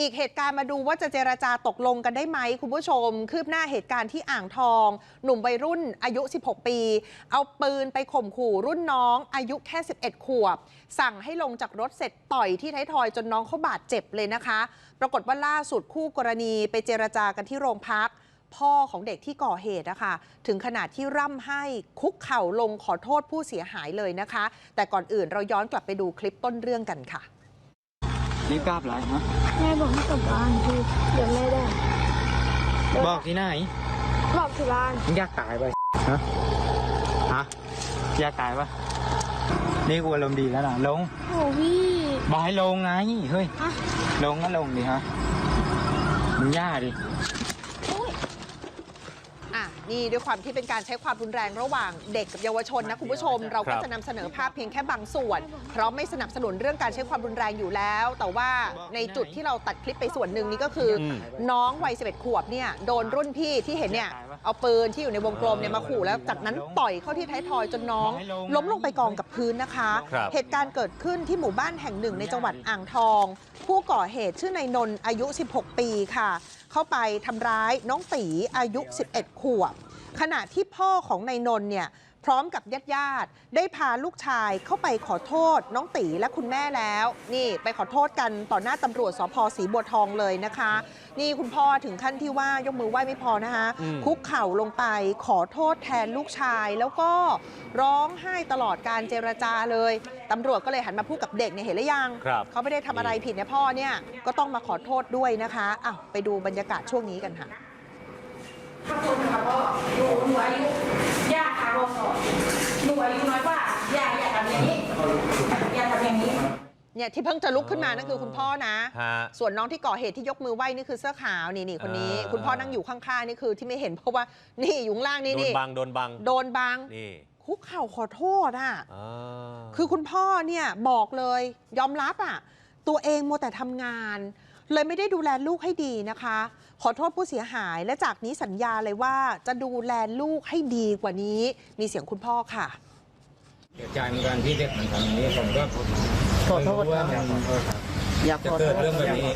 อีกเหตุการณ์มาดูว่าจะเจรจาตกลงกันได้ไหมคุณผู้ชม คืบหน้าเหตุการณ์ที่อ่างทอง หนุ่มวัยรุ่นอายุ 16 ปี เอาปืนไปข่มขู่รุ่นน้องอายุแค่ 11 ขวบ สั่งให้ลงจากรถเสร็จต่อยที่ท้ายทอยจนน้องเขาบาดเจ็บเลยนะคะ ปรากฏว่าล่าสุดคู่กรณีไปเจรจากันที่โรงพักพ่อของเด็กที่ก่อเหตุนะคะถึงขนาดที่ร่ำให้คุกเข่าลงขอโทษผู้เสียหายเลยนะคะ แต่ก่อนอื่นเราย้อนกลับไปดูคลิปต้นเรื่องกันค่ะ รีบกลับไรฮะแม่บอกให้กลับบ้านคือเดี๋ยวแม่ได้บอกที่ไหนบอกที่บ้านมึงอยากตายไปฮะฮะอยากตายปะนี่กูอารมณ์ดีแล้วนะลงโอ้พี่บอกให้ลงไงเฮ้ยฮะลงก็ลงดิฮะมึงย่าดิอะ นี่ด้วยความที่เป็นการใช้ความรุนแรงระหว่างเด็กกับเยาวชนนะคุณผู้ชม เราก็จะนำเสนอภาพเพียงแค่บางส่วน เพราะไม่สนับสนุนเรื่องการใช้ความรุนแรงอยู่แล้ว แต่ว่าในจุดที่เราตัดคลิปไปส่วนหนึ่งนี่ก็คืออมน้องวัย11ขวบเนี่ยโดนรุ่นพี่ที่เห็นเนี่ยเอาปืนที่อยู่ในวงกลมเนี่ยมาขู่แล้วจากนั้นต่อยเข้าที่ท้ายทอยจนน้อง ล้มลงไปกองกับพื้นนะคะครับเหตุการณ์เกิดขึ้นที่หมู่บ้านแห่งหนึ่งในจังหวัดอ่างทอง ผู้ก่อเหตุชื่อนายนนท์อายุ 16 ปีค่ะ เข้าไปทำร้ายน้องตีอายุ 11 ขวบ ขณะที่พ่อของนายนนท์เนี่ยพร้อมกับญาติญาติๆได้พาลูกชายเข้าไปขอโทษ น้องตีและคุณแม่แล้ว นี่ไปขอโทษกันต่อหน้าตำรวจสพศรีบัวทองเลยนะคะ นี่คุณพ่อถึงขั้นที่ว่ายกมือไหว้ไม่พอนะคะอืมคุกเข่าลงไปขอโทษแทนลูกชายแล้วก็ร้องไห้ตลอดการเจรจาเลยตำรวจก็เลยหันมาพูดกับเด็กเนี่ยเห็นหรือยังครับเขาไม่ได้ทำอะไรผิดเนี่ยพ่อเนี่ยก็ต้องมาขอโทษด้วยนะคะอ้าวไปดูบรรยากาศช่วงนี้กันค่ะ ขอบคุณค่ะพ่อหนูหนูอายุย่าค่ะพ่อสอนหนูอายุน้อยกว่าย่าอย่าทำอย่างนี้อย่าทำอย่างนี้ เนี่ยที่เพิ่งจะลุกขึ้นมานั่นคือคุณพ่อนะ ฮะ ส่วนน้องที่ก่อเหตุที่ยกมือไหว้นี่คือเสื้อขาวนี่นี่คนนี้ อ่า คุณพ่อนั่งอยู่ข้างๆนี่คือที่ไม่เห็นเพราะว่านี่อยู่ข้างล่างนี่โดนนี่บังโดนบัง โดนบังนี่คุกเข่าขอโทษอะ อ่า คือคุณพ่อเนี่ยบอกเลยยอมรับอะ ตัวเองมัวแต่ทำงาน เลยไม่ได้ดูแลลูกให้ดีนะคะ ขอโทษผู้เสียหายและจากนี้สัญญาเลยว่าจะดูแลลูกให้ดีกว่านี้ มีเสียงคุณพ่อค่ะเสียใจเหมือนกันที่เด็กมันทำอย่างนี้ผมก็ขอโทษไม่รู้ว่าครับมันอยากจะขอโทเกิษดเรื่องแบบนี้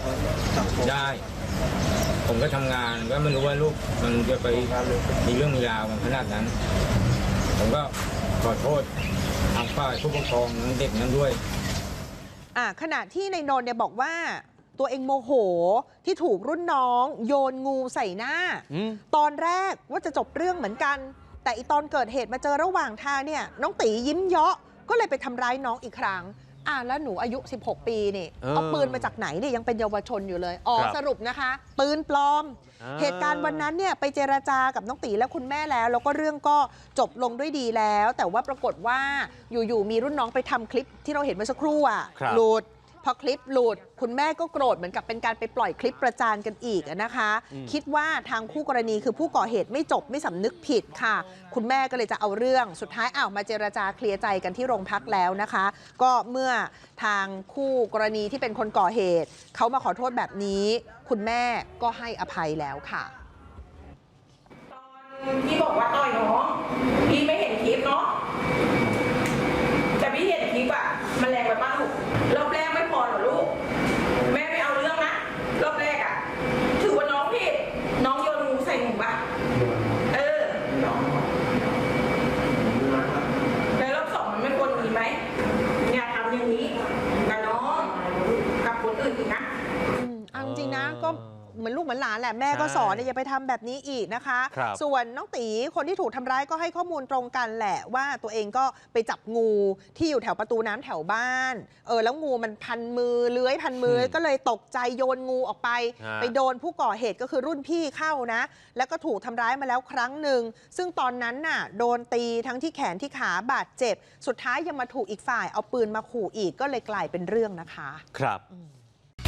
ได้ ผมก็ทำงานก็ไม่รู้ว่าลูกมันจะไปมีเรื่องมีราวมันขนาดนั้น ผมก็ขอโทษทางฝ่ายผู้ปกครองเด็กนั้นด้วยอะขณะที่ในนนท์เนี่ยบอกว่า ตัวเองโมโหที่ถูกรุ่นน้องโยนงูใส่หน้าอืมตอนแรกว่าจะจบเรื่องเหมือนกัน แต่อีตอนเกิดเหตุมาเจอระหว่างทางเนี่ยน้องตียิ้มเยาะก็เลยไปทำร้ายน้องอีกครั้งอะแล้วหนูอายุ 16 ปีนี่เออเอาปืนมาจากไหนเนี่ยยังเป็นเยาวชนอยู่เลยอ๋อครับสรุปนะคะ ปืนปลอมอ่าเหตุการณ์วันนั้นเนี่ยไปเจราจากับน้องตีและคุณแม่แล้ว แล้วก็เรื่องก็จบลงด้วยดีแล้ว แต่ว่าปรากฏว่าอยู่ๆมีรุ่นน้องไปทำคลิปที่เราเห็นเมื่อสักครู่อะครับหลุด พอคลิปหลุด คุณแม่ก็โกรธเหมือนกับเป็นการไปปล่อยคลิปประจานกันอีกอะนะคะ คิดว่าทางคู่กรณีคือผู้ก่อเหตุไม่จบไม่สำนึกผิดค่ะ คุณแม่ก็เลยจะเอาเรื่องสุดท้ายอ้าวมาเจรจาเคลียร์ใจกันที่โรงพักแล้วนะคะ ก็เมื่อทางคู่กรณีที่เป็นคนก่อเหตุเขามาขอโทษแบบนี้ คุณแม่ก็ให้อภัยแล้วค่ะพี่บอกว่าต่อยน้องพี่ไม่เห็นคลิปเนาะแต่พี่เห็นคลิปอะมันแรงไปป้าลูกรอบแรกไม่พอเหรอลูก แม่ไม่เอาเรื่องนะรอบแรกอะถือว่าน้องผิดน้องโยนงูใส่หนูปะเออแล้วรอบสองมันไม่ควรมีไหมอย่าทำอย่างนี้กับน้องกับคนอื่นอีกนะ อืมเอาจริงๆนะ ก็เหมือนลูกเหมือนหลานแหละแม่ก็ใช่สอนเนี่ยอย่าไปทำแบบนี้อีกนะคะครับส่วนน้องตีคนที่ถูกทำร้ายก็ให้ข้อมูลตรงกันแหละว่าตัวเองก็ไปจับงูที่อยู่แถวประตูน้ำแถวบ้านเออแล้วงูมันพันมือเลื้อยพันมืออมก็เลยตกใจโยนงูออกไปฮะไปโดนผู้ก่อเหตุก็คือรุ่นพี่เข้านะ แล้วก็ถูกทำร้ายมาแล้วครั้งหนึ่งซึ่งตอนนั้นน่ะโดนตีทั้งที่แขนที่ขาบาดเจ็บ สุดท้ายยังมาถูกอีกฝ่ายเอาปืนมาขู่อีกก็เลยกลายเป็นเรื่องนะคะ ครับ